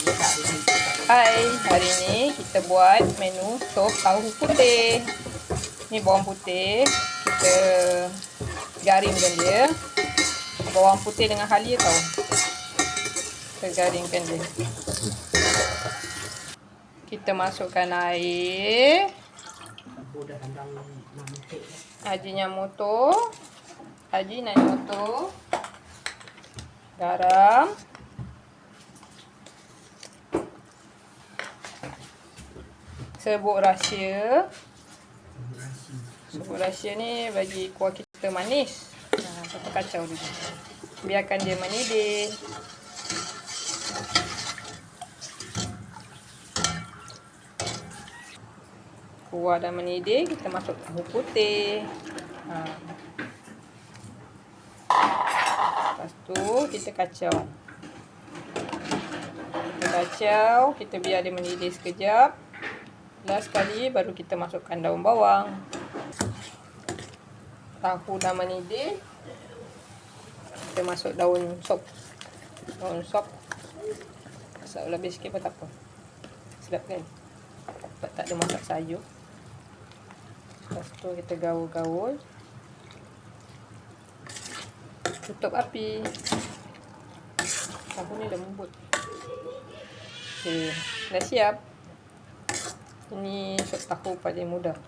Hai, hari ni kita buat menu sop tahu putih. Ni bawang putih, kita garingkan dia. Bawang putih dengan halia tau. Kita garingkan dia. Kita masukkan air. Haji motor. Haji motor. Garam. Serbuk rahsia. Serbuk rahsia ni bagi kuah kita manis. Ha, kita kacau dulu. Biarkan dia mendidih. Kuah dah mendidih, kita masuk tahu putih. Ha. Lepas tu kita kacau. Kita kacau, kita biar dia mendidih sekejap. Last sekali baru kita masukkan daun bawang. Tahu dah mendidih. Kita masuk daun sop. Daun sop. Masak lebih sikit pun tak apa. Sedap kan? Sebab tak ada masak sayur. Lepas tu kita gaul-gaul. Tutup api. Tahu ni lembut. Okay. Dah siap. Ini sop tahu paling mudah.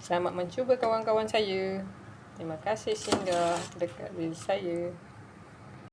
Selamat mencuba kawan-kawan saya. Terima kasih singgah dekat diri saya.